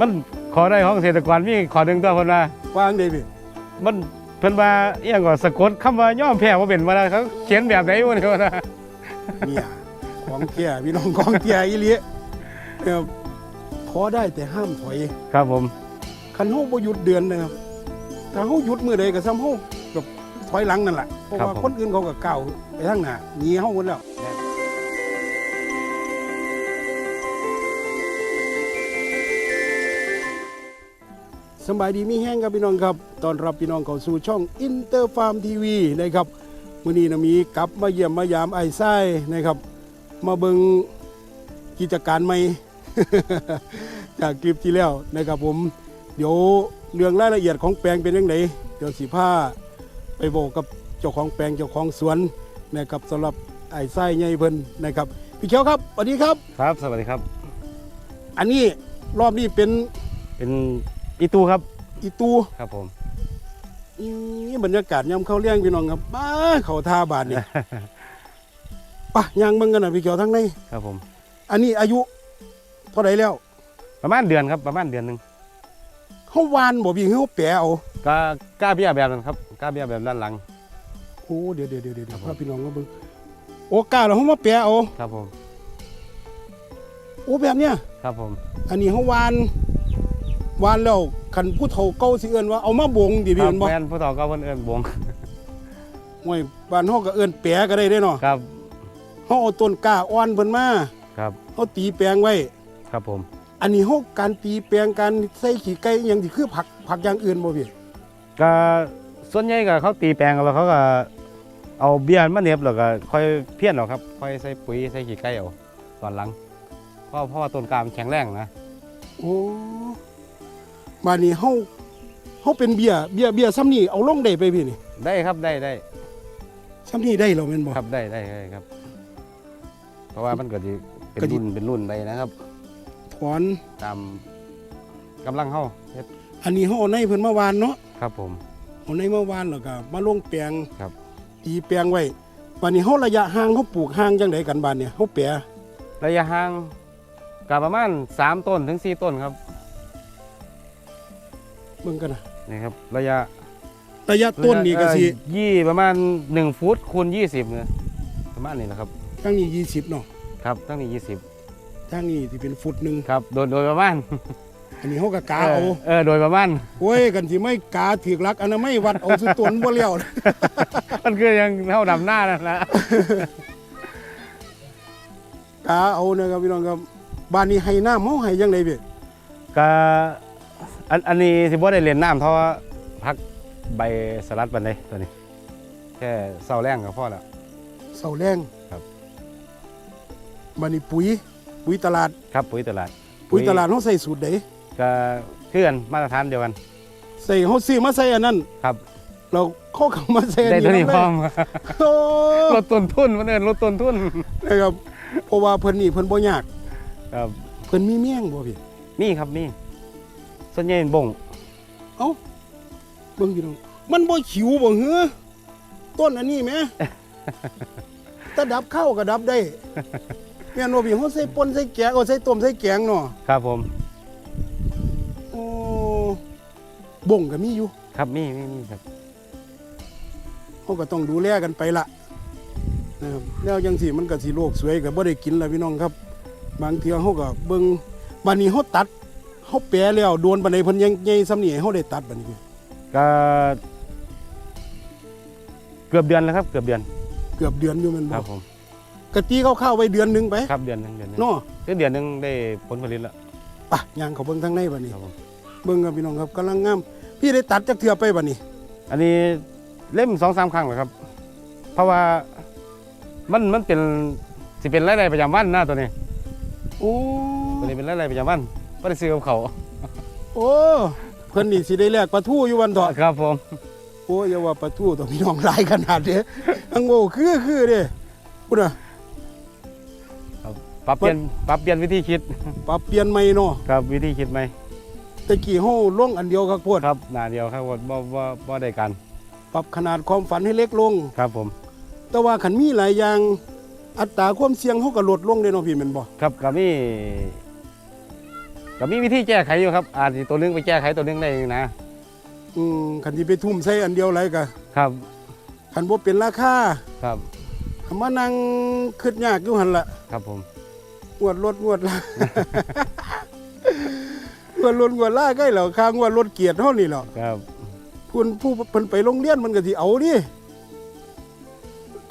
มันขอได้ของเกษตรกรมีขอหนึ่งตัวเพิ่นว่าวางได้พี่มันเพิ่นว่าเอียงก็สะกดคำว่ายอมแพ้ว่าเป็นมาแล้วเขาเขียนแบบไหนวะเนี่ยนะเนี่ยของเกียพี่น้องของเกียอีหลีเอ่อขอได้แต่ห้ามถอย ครับผมคันเฮาบ่หยุดเดือนนะครับถ้าเฮาหยุดมื้อใดก็ซ้ำเฮากับถอยหลังนั่นแหละเพราะว่าคนอื่นเขาก็ก้าวไปทางหน้าหนีเฮาหมดแล้ว สำบายดีมีแห้งครับพี่น้องครับตอนรับพี่น้องเข้าสู่ช่องอินเตอร์ฟาร์มทีวีนะครับมื้อนี้นะมีกลับมาเยี่ยมมายามไอ้ไส้นะครับ มาเบิงกิจการใหม่ จากคลิปที่แล้วนะครับผมเดี๋ยวเรื่องรายละเอียดของแปลงเป็นยังไงเดี๋ยวสิพาไปบอกกับเจ้าของแปลงเจ้าของสวนนะครับสำหรับไอ้ไส้ใหญ่เพิ่นนะครับพี่เขียวครับสวัสดีครับ ครับ สวัสดีครับ อันนี้รอบนี้เป็นเป็น อีตูครับ อีตูครับผมนี่บรรยากาศยามเข้าเลี้ยงพี่น้องครับบ้าเขาท่าบานนี่ปะยางเบิ่งกันนะพี่เขียวทั้งในครับผม อันนี้อายุเท่าไหร่แล้ว ประมาณเดือนครับประมาณเดือนหนึ่งเขาวานบ่พี่เขาแปะเอาก็กล้าเบี้ยแบบนั้นครับกล้าเบี้ยแบบด้านหลังโอ้เดี๋ยวเดี๋ยวเดี๋ยวเดี๋ยวครับผมพาพี่น้องมาเบิ่งโอ้กล้าแล้วเขามาแปะเอาครับผมโอ้แบบเนี้ยครับผม อันนี้เขาวาน วานแล้วคันผู้เฒ่าเก่าสิเอิ้นว่าเอามาบงดิคพี่รับเห็นบ่แม่นผู้ต่อก็เพิ่นเอิ้นบงห้วยบ้านเฮาก็เอิ้นแปะก็ได้เด้เนาะครับ เฮาเอาต้นกล้าอ่อนเพิ่นมาครับ เฮาตีแปลงไว้ ครับผม อันนี้เฮาการตีแปลงการใส่ขี้ไก่อหยังสิคือผักผักอย่างอื่นบ่พี่ก็ส่วนใหญ่ก็เขาตีแปลงแล้วเขาก็เอาเบี้ยมาเหน็บแล้วก็ค่อยเพี้ยนเอาครับ ค่อยใส่ปุ๋ยใส่ขี้ไก่เอาตอนหลังเพราะเพราะว่าต้นกล้ามนแข็งแรงนะ โอ้ มานี่เฮาเฮาเป็นเบี้ยเบี้ยเบี้ยซ้ำนี่เอาลงได้ไปพี่นี่ได้ครับได้ได้ซ้ำนี่ได้แล้วแม่นบ่ครับได้ได้ได้ครับ เพราะว่ามันก็จะเป็นก็สิรุ่นเป็นรุ่นไปนะครับถอนตามกำลังเข้าเฮ็ดอันนี้เฮาเอาในเพิ่นมาวานเนาะครับ ผมเอาในมาวานแล้วก็มาลงแปลงครับตีแปลงไว้บัดนี้เฮาระยะห่างเฮาปลูกห่างจังไดกันบาดเนี่ยเฮาแปะระยะห่างก็ประมาณ3ต้นถึง4ต้นครับ เบิ่งกันนะนี่ครับ ระยะระยะต้นนี่ก็สิเอ่อยี่ประมาณ 1 ฟุตคูณ20เนี่ยประมาณนี้นะครับทางนี้20เนาะครับทั้งนี้ทางนี้สิเป็นฟุตหนึง20ครับโดยโดยประมาณอันนี้เฮาก็กาเอาเออโดยประมาณโอ้ยกันสิไม่กาถือกหลักอนามัยวัดเอาสุดตนบ่แล้วมันคือยังเท่าดำหน้านั่นแหละกาเอานะครับพี่น้องครับบ้านนี้ให้น้ำเฮาให้จังไดพี่ก็ อันอันนี้สิบ่ได้เล่นน้ำเพราะว่าพักใบสลัดปันไดตัวนี้ แค่เศร้าแรงก็พอแล้ว เสาแรงครับบ้านนี้ปุ๋ย ปุ๋ยตลาด ครับปุ๋ยตลาดปุ๋ยตลาดเฮาใส่สูตรใดก็คือกันมาตรฐานเดียวกัน ใส่เฮาซื้อมาใส่อันนั้นครับ เราเข้าเข้ามาใส่อันได้นี้ตัวนี้นำพร้อมโอ้ลดต้นทุนมันเอินลดต้นทุนนะครับเพราะว่าเพิ่นนี่เพิ่นบ่ยาก ครับ เพิ่นมีเมี่ยงบ่พี่นี่ครับนี่ ส่วนใหญ่เป็นบ่งเอ้าเบิ่งพี่น้องมันบ่ขิวบ่เหือต้นอันนี้แหม ถ้าดับเข้าก็ดับได้แม่นบ่พี่เฮาใส่ป่นใส่แกงเอาใส่ต้มใส่แกงเนาะครับผม โอ้บ่งก็มีอยู่ครับมีมีมีครับเขาก็ต้องดูแลกันไปละนะครับแล้วจังสิมันก็สิโลกสวยก็บ่ได้กินละพี่น้องครับ บางเทื่อเขาก็เบิ่งบัดนี้เขาตัด เขาแปรแล้วโดนบันไดเพิ่นยังใหญ่ซ้ำนี่ให้เขาได้ตัดบัดนี้ก็เกือบเดือนแล้วครับ เกือบเดือนเกือบเดือนอยู่แมันคบ่รับผมกะตีเข้าวๆไว้เดือนหนึงไปครับเดือนหนึงเดือนหนึงเนาะคือเดือนหนึงได้ผลผลิตแล้วปะย่างเขาเบิ่งทางในบัดนี้ ครับผมเบิ่งครับพี่น้องครับกำลังงาม พี่ได้ตัดจักเทื่อไปบัดนี้ อันนี้เล่มสองสามครั้งแล้วครับ เพราะว่ามันมันเป็นสิเป็นรายได้ประจำวันนะตัวนี้โอ้ตัวนี้เป็นรายได้ประจำวัน ไม่ได้ซื้อกับเขาโอ้เพิ่นนี่สิได้แลกปลาทูอยู่วันต่อครับผมโอ้อย่าว่าปลาทูตัวพี่น้องหลายขนาดเด้อังโง่คือคือเด้พุ่นน่ะปรับเปลี่ยนปรับเปลี่ยนวิธีคิดปรับเปลี่ยนใหม่เนาะครับวิธีคิดไหมตะกี้เฮาลงอันเดียวครับพวดครับหนาเดียวครับว่าบ่บ่บ่ได้กัน ปรับขนาดความฝันให้เล็กลงครับผม แต่ว่าขันมีหลายอย่างอัตราความเสี่ยงเฮาก็ลดลงเด้เนาะพี่แม่นบ่ครับก็มี ก็มีวิธีแก้ไขอยู่ครับอาจจะตัวหนึงไปแก้ไขตัวหนึงได้นะอืมคันที่ไปทุ่มใส่อันเดียวไรกะครับคันบ่เป็นราคาครับคำว่านั่งคิดยากอยู่หันละครับผมงวดรถงวดละงวดรถงวดล่าใกล้แล้วค่างวดรถเกียรติเท่านี่แหละครับคุณผู้เพิ่นไปโรงเรียนมันก็สิเอาดิ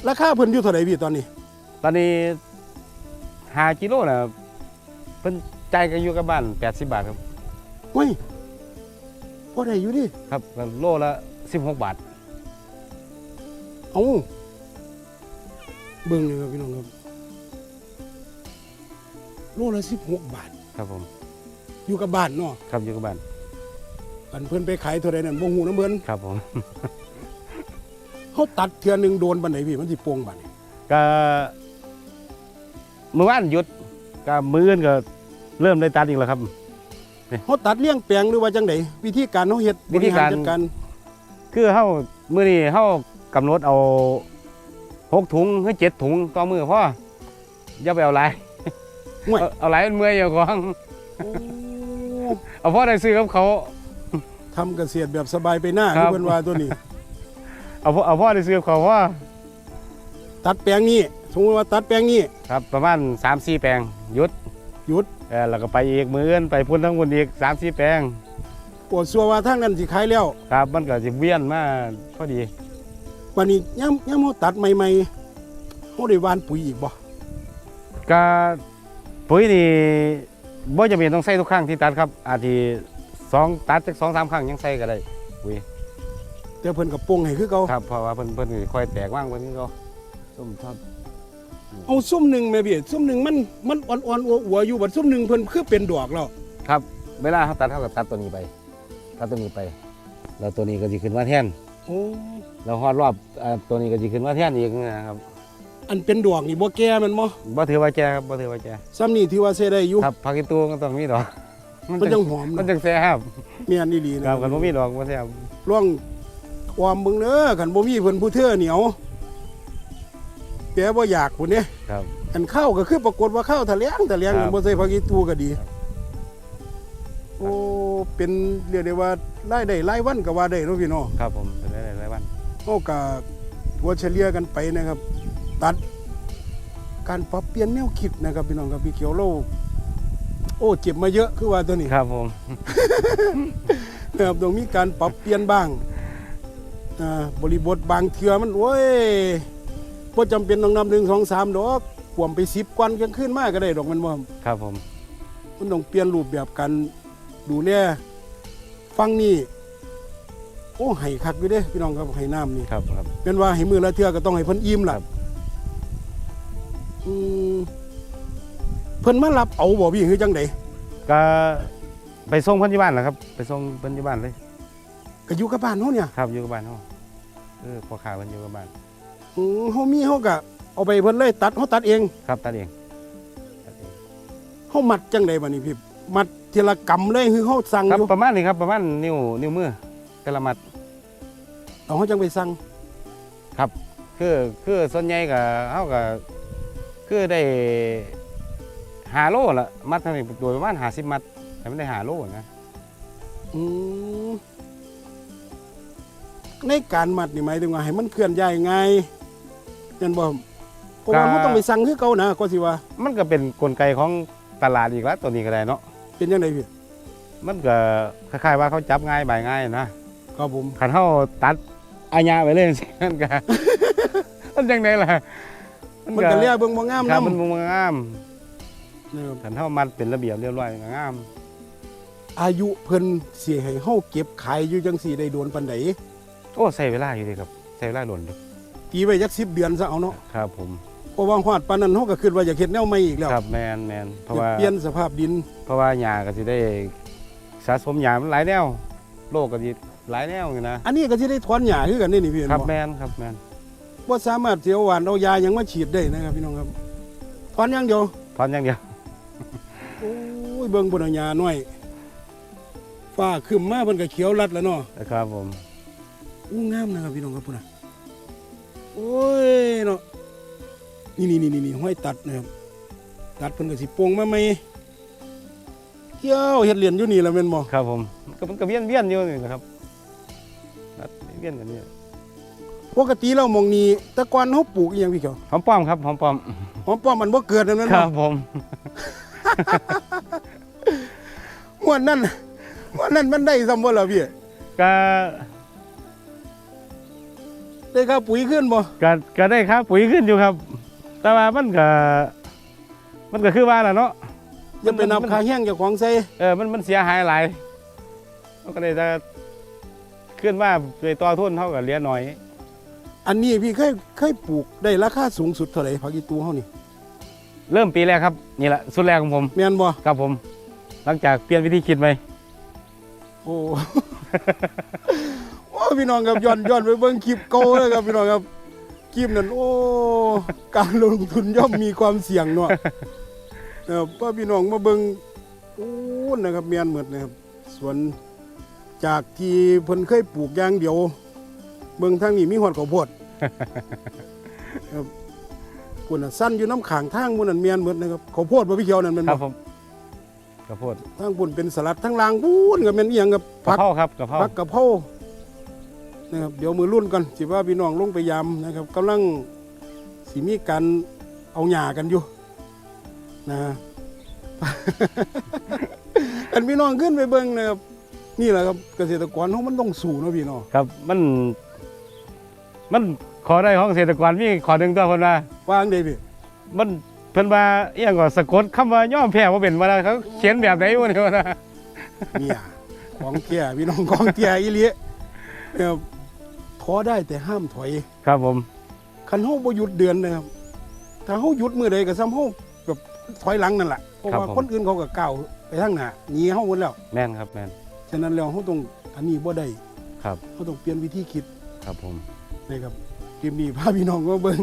ราคาเพิ่นอยู่เท่าไหร่พี่ตอนนี้ ตอนนี้หากิโลนะเพิ่น จ่ายกันอยู่กับบ้าน 80 บาทครับ เฮ้ยพอได้อยู่ดิครับก็โลละ 16 บาท เอาเบิ่งเลยครับพี่น้องครับ โลละ 16 บาท ครับผม อยู่กับบ้านเนาะ ครับอยู่กับบ้านอันเพิ่นไปขายเท่าใดนั่นบ่ฮู้นำเพิ่นครับผมเฮาตัดเทื่อหนึงโดนบันไดพี่มันสิโป่งบัดนี้ก็เมื่อวานหยุดก็มื้ออื่นก็ เริ่มได้ตัดอีกแล้วครับเฮาตัดเลี้ยงแปลงหรือว่าจังไดวิธีการเฮาเฮ็ดวิธีการบหจัดการคือเฮามื้อนี้เฮากำหนดเอาหกถุงหรือเจ็ดถุงต่อมือพ่ออย่าไปเอาหลายห่วยเอาเอาหลายมันเมื่อยอยู่ของโอ้เอาพ่อได้ซื้อกับเขา ทำเกษตรแบบสบายไปหน้าครัคือบ เพิ่นว่าตัวนี้ เอาพ่อเอาพ่อได้ซื้อกับเขาพ่อตัดแปลงนี้สมมติว่าตัดแปลงนี้ครับ ประมาณ3-4แปลงหยุดหยุด เออแล้วก็ไปอีกมื้ออื่นไปพุ่นทั้งพุ่นอีก3-4แปลงปวดสัวว่าทางนั้นสิขายแล้วครับ มันก็สิเวียนมาพอดีวันนี้ย่ำย่ำเฮาตัดใหม่ๆเฮาได้หวานปุ๋ยอีกบ่ก็ปุ๋ยนี่บ่จำเป็นต้องใส่ทุกครั้งที่ตัดครับ อาจสิสองตัดจักสองสามครั้งยังใส่ก็ได้ปุ๋ยแต่เพิ่นก็ปรุงให้คือเก่าครับเพราะว่าเพิ่นเพิ่นสิค่อยแตกว่างเพิ่นนี่ก็ส้มทอด เอาซุ่มหนึงแม่พี่ซุ่มหนึงมันมันอ่อนๆอัวๆอยู่บัดซุ่มหนึงเพิ่นคือเป็นดอกแล้วครับ เวลาเขาตัดเขาก็ตัดตัวนี้ไปตัดตัวนี้ไป แล้วตัวนี้ก็สิขึ้นมาแทนโอ้แล้วฮอดรอบเอ่อตัวนี้ก็สิขึ้นมาแทนอีกนะครับอันเป็นดอกนี่บ่แก่แมันบ่บ่ถือว่าแก่ครับบ่ถือว่าแก่ซ้ำนี่ที่ว่าใช้ได้อยู่ครับผักอีตูก็ต้องมีดอกมันจังหอมมันนะจังแซ่บแม่นอีหลีนะ ครับคันบ่มีดอกบ่แซ่บลองความเบิ่งเด้อคันบ่มีเพิ่นผู้เทื่อเหนียว แปลบ่อยากพุ่นเด้ครับ อันข้าวก็คือปรากฏว่าข้าวทะเลียงทะเลียงครับกันบ่ใส่ผักอีตูก็ดี ครับ โอ้เป็นเรียกได้ว่ารายได้รายวันก็ว่าได้เนาะพี่น้องครับผมเป็นได้หลายวันเฮาก็ตัวเฉลี่ยกันไปนะครับ ตัด การปรับเปลี่ยนแนวคิดนะครับพี่น้องครับพี่เขียวโลโอ้เจ็บมาเยอะคือว่าตัวนี้ ครับผม นะครับต้องมีการปรับเปลี่ยนบ้างอ่าบริบทบางเทื่อมันโอ้ย บ่จำเป็นต้องนำหนึ่งสองสามดอกขวมไปสิบกวันกันขึ้นมากก็ได้ดอกมันบ่ครับผม มันต้องเปลี่ยนรูปแบบการดูแลฟังนี่โอ้ให้คักอยู่เด้พี่น้องครับให้น้ำนี่ ครับครับ เป็นว่าให้มือละเทื่อก็ต้องให้เพิ่นอิ่มล่ะครับ อืมเพิ่นมารับเอาบ่พี่คือจังไดก็ไปส่งเพิ่นที่บ้านแหละครับ ไปส่งเพิ่นที่บ้านเลย ก็อยู่กับบ้านเฮาเนี่ย ครับอยู่กับบ้านเฮาเออพ่อค้าเพิ่นอยู่กับบ้าน อืมเฮามีเฮาก็เอาไปเพิ่นเลยตัดเฮาตัดเองครับตัดเองตัดเองเฮามัดจังไดบัดนี้พี่มัดทีละกำเลยคือเฮาสั่งครับอยู่ประมาณนี้ครับประมาณนิ้วนิ้วมือแต่ละมัดเอาเฮาจังไปสั่งคือคือส่วนใหญ่ก็เฮาก็คือได้หาโลละมัดเท่านี้โดยประมาณ50มัดแต่มันได้หาโลนะ อืมในการมัดนี่หมายถึงว่าให้มันเคลื่อนย้ายง่าย นั่นบ่เพราะว่ามันต้องไปสั่งคือเก่านะก็สิว่า มันก็เป็นกลไกของตลาดอีกแล้วตัวนี้ก็ได้เนาะเป็นจังไดพี่มันก็คล้ายๆว่าเขาจับง่ายบายง่ายนะครับผมคันเฮาตัดอาญาไปเลยสิมันก็มันจังไดล่ะมันก็เรียกเบิ่งบ่งามครับนำมันบ่งามนะครับคันเฮามัดเป็นระเบียบเรียบร้อยก็งาม อายุเพิ่นสิให้เฮาเก็บขายอยู่จังสี่ได้โดนปานใดโอ้ใส่เวลาอยู่เดีครับใส่เวลาโดนอยู่ ตีไว้จัก10เดือนซะเอาเนาะครับผมเพราะว่าฮอดปานนั้นเฮาก็คิดว่าอยากเฮ็ดแนวใหม่อีกแล้วครับแมนแมนเพราะอยากว่าเปลี่ยนสภาพดินเพราะว่าหญ้าก็สิได้สะสมหญ้ามันหลายแนวโรคก็สิหลายแนวอยู่นะอันนี้ก็สิได้ถอนหญ้าคือกันนี่นี่พี่เห็นครับบ่แมนครับแมนบ่สามารถเสียวหวานเอายาหยังมาฉีดได้นะครับพี่น้องครับถอนอย่างเดียวพร้อมอย่างเดียวโอ้ยเบิ่งพุ่นเอาหญ้าน้อยฟ้าขึ้นมาเพิ่นก็เขียวรัดแล้วเนาะนะครับผมอู้งามนะครับพี่น้องครับพุ่นน่ะ โอ้ยเนาะนี่นี่นี่นี่ห้อยตัดนะครับตัดเพิ่นก็สิโป่งมาใหม่เที่ยวเฮ็ดเหรียญอยู่นี่ละแม่นบ่ครับผมก็มันก็เวียนเวียนอยู่นี่นะครับนัดเวียนกันนี่ปกติเรามองนี้แต่ก่อนเฮาปลูกอีหยังพี่เขียวหอมป้อมครับหอมป้อมหอมป้อมมันบ่เกิดนั่นแม่นคบ่รับผมวันนั้นวันนั้นมันได้ซ้ำบ่ล่ะพี่ก็ ได้ค่าปุ๋ยขึ้นบ่ก็ก็ได้ค่าปุ๋ยขึ้นอยู่ครับ แต่ว่ามันก็มันก็คือว่าล่ะเนาะ อย่าไปนับมันค่าแห้งเจ้าของใส่เออ มันมันเสียหายหลายมันก็เลยจะขึ้นว่าไปต่อทุนเท่ากับเหลี้ยน้อย อันนี้พี่เคยเคยปลูกได้ราคาสูงสุดเท่าไหร่ผักอีตูเฮานี่เริ่มปีแรกครับ นี่แหละสุดแรกของผม แม่นบ่ครับผม หลังจากเปลี่ยนวิธีคิดไปโอ้โอ้ พี่น้องครับย้อนย้อนไปเบิ่งคลิปเก่าเลยครับพี่น้องครับคลิปนั้นโอ้การลงทุนย่อมมีความเสี่ยงเนาะเออพ่อพี่น้องมาเบิ่งโอ้นะครับแม่นหมดนะครับสวนจากที่เพิ่นเคยปลูกอย่างเดียว เบิ่งทางนี้มีหอดข้าวโพดครับคุณน่ะสั้นอยู่น้ำขางทางมุ่นนั่นแม่นหมดนะครับข้าวโพดบ่พี่เขียวนั่นแม่นครับบ่ผมกระโพดทางปุ่นเป็นสลัดทั้งล่างพูนก็แม่นอีหยังกับกระผักเพราครับกระเพราผักกะเพรา นะครับเดี๋ยวมือรุ่นกันสิว่าพี่น้องลงไปยามนะครับกำลังสิมีการเอาหญ้ากันอยู่นะอันพี่น้องขึ้นไปเบิ่งนะครับนี่แหละครับเกษตรกรเขามันต้องสู้เนาะพี่น้องครับมันมันขอได้ของเกษตรกรมีขอหนึ่งตัวเพิ่นว่าวางได้พี่มันเพิ่นว่าเอียงก็สะกดคำว่าย่อมแพ้ว่าเป็นว่าเขาเขียนแบบไหนวะเนี่ยวะนะเนี่ยของแก่พี่น้องของแก่อีหลีนะครับท้ อได้แต่ห้ามถอยครับผมคันเฮาบ่หยุดเดือนนะครับถ้าเฮาหยุดมื้อใดก็ซ้ำเฮาแบบถอยหลังนั่นแหละเพราะว่าคนอื่นเขาก็ก้าวไปทางหน้าหนีเฮาหมดแล้วแม่นครับแม่นฉะนั้นแล้วเขาต้องอันนี้บ่ได้ครับเขาต้องเปลี่ยนวิธีคิดครับผมนะครับคลิปนี้พาพี่น้องมาเบิ่ง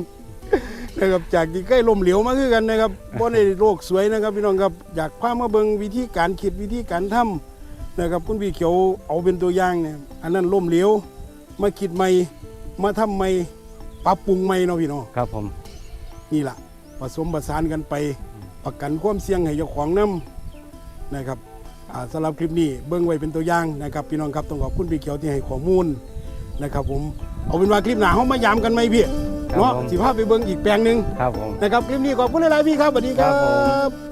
นะครับจากที่ใกล้ล่มเหลวมาคือกันนะครับบ่ได้โลกสวยนะครับ พี่น้องครับอยากพามาเบิ่งวิธีการคิดวิธีการทำนะครับคุณพี่เขียวเอาเป็นตัวอย่างเนี่ยอันนั้นล่มเหลว มาคิดใหม่มาทำใหม่ปรับปรุงใหม่เนาะพี่น้องครับผมนี่ล่ะผสมผสานกันไปประกันความเสี่ยงให้เจ้าของนํนะครับอ่าสำหรับคลิปนี้เบิ้งไว้เป็นตัวอย่างนะครับพี่น้องครับต้องขอบคุณพี่เขียวที่ให้ข้อมูลนะครับผมเอาเป็นว่าคลิปหน้าเฮามายามกันไหมพี่ครับเนาะผมสิพาไปเบิ้งอีกแปลงหนึ่งครับผมนะครับคลิปนี้ขอบคุณหลายๆพี่ครับสวัสดีครัครับผมบ